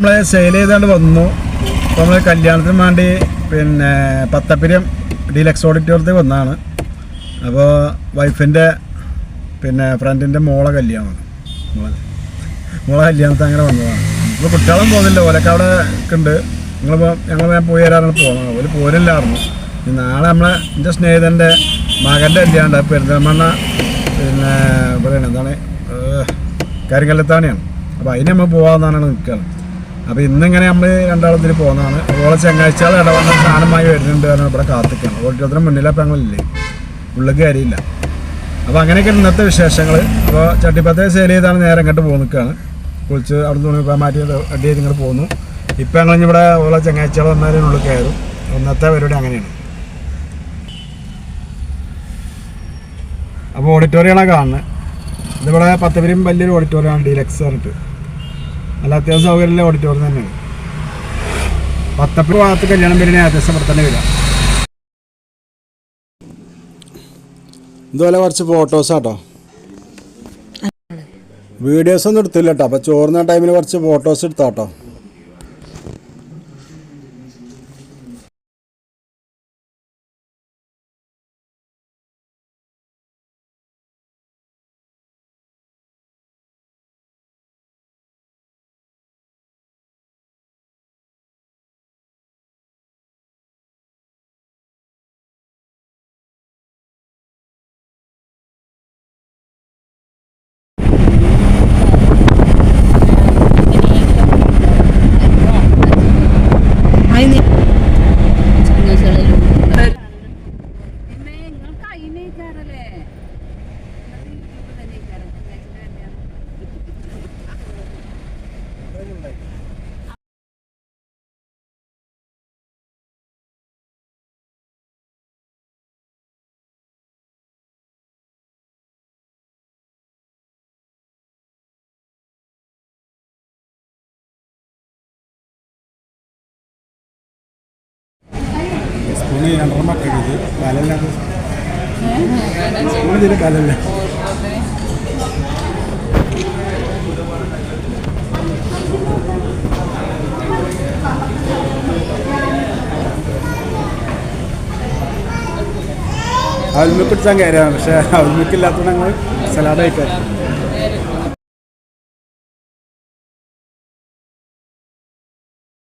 നമ്മളെ സെയിൽ ചെയ്താണ്ട് വന്നു. അപ്പോൾ നമ്മൾ കല്യാണത്തിന് വേണ്ടി പിന്നെ പത്തപ്പിരം ഡീലക്സ് ഓഡിറ്റോറിയത്തിൽ വന്നതാണ് അപ്പോൾ വൈഫിന്റെ പിന്നെ ഫ്രണ്ടിന്റെ മോളെ കല്യാണമാണ് മോളെ കല്യാണത്തിന് അങ്ങനെ വന്നതാണ്. ഇപ്പോൾ കുട്ടികളും പോകുന്നില്ല. ഓലൊക്കെ അവിടെ ഉണ്ട് നിങ്ങളിപ്പോൾ ഞങ്ങൾ ഞാൻ പോയി വരാറാണ് പോകുന്നത് ഒരു പോരില്ലായിരുന്നു. നാളെ നമ്മളെ എന്റെ സ്നേഹിതന്റെ മകന്റെ കല്യാണം പെരുന്തൽമണ്ണ പിന്നെ പറയണ എന്താണ്? കരിങ്കല്ലത്താണിയാണ്. അപ്പോൾ അതിന് നമ്മൾ പോകാമെന്നാണ് നിൽക്കുന്നത് അപ്പോൾ ഇന്നിങ്ങനെ നമ്മൾ രണ്ടാളത്തിൽ പോകുന്നതാണ്. അതുപോലെ ചങ്ങാഴ്ചകൾ ഇടവണ്ണ സാധനമായി വരുന്നുണ്ട് കാരണം ഇവിടെ കാത്തിക്കാണ്. ഓഡിറ്റോറിയത്തിന് മുന്നിലെ ഞങ്ങളില്ലേ? ഉള്ളിലേക്ക് കാര്യമില്ല. അപ്പോൾ അങ്ങനെയൊക്കെ ഇന്നത്തെ വിശേഷങ്ങൾ അപ്പോൾ ചട്ടിപ്പത്തെ സെയിൽ ചെയ്താണ് നേരെ ഇങ്ങോട്ട് പോകുന്ന നിൽക്കുകയാണ് കുളിച്ച് അവിടെ ഇപ്പം മാറ്റി അടി ചെയ്ത് ഇങ്ങോട്ട് പോകുന്നു. ഇപ്പം ഞങ്ങൾ ഇവിടെ ഉള്ള ചങ്ങാഴ്ചകൾ വന്നാലും ഉള്ളിൽ കയറും. ഇന്നത്തെ പരിപാടി അങ്ങനെയാണ്. അപ്പോൾ ഓഡിറ്റോറിയമാണ് കാണുന്നത്. ഇതിവിടെ പത്തപുരം വലിയൊരു ഓഡിറ്റോറിയമാണ് ഡീലക്സ് പറഞ്ഞിട്ട്. നല്ല അത്യാവശ്യം സൗകര്യമുള്ള ഓഡിറ്റോറിയം തന്നെയാണ്. പത്തപ്പുഴ ഭാഗത്ത് കല്യാണം വരുന്ന അത്യാവശ്യം ഇവിടെ തന്നെ വരാം ഇതുപോലെ കുറച്ച് ഫോട്ടോസ് ആട്ടോ. വീഡിയോസ് ഒന്നും എടുത്തില്ല കേട്ടോ അപ്പോൾ ചോറുന്ന ടൈമിൽ കുറച്ച് ഫോട്ടോസ് എടുത്താട്ടോ. സ്പൂണ് രണ്ടര കലല്ലാത്ത സ്പൂൺ ഇതിൽ കലല്ല? അവൽമിക്ക് പിടിച്ചാൽ കയറിയാണ് പക്ഷേ അവൽമിക്ക് ഞങ്ങൾ സലാഡ് കഴിക്കാൻ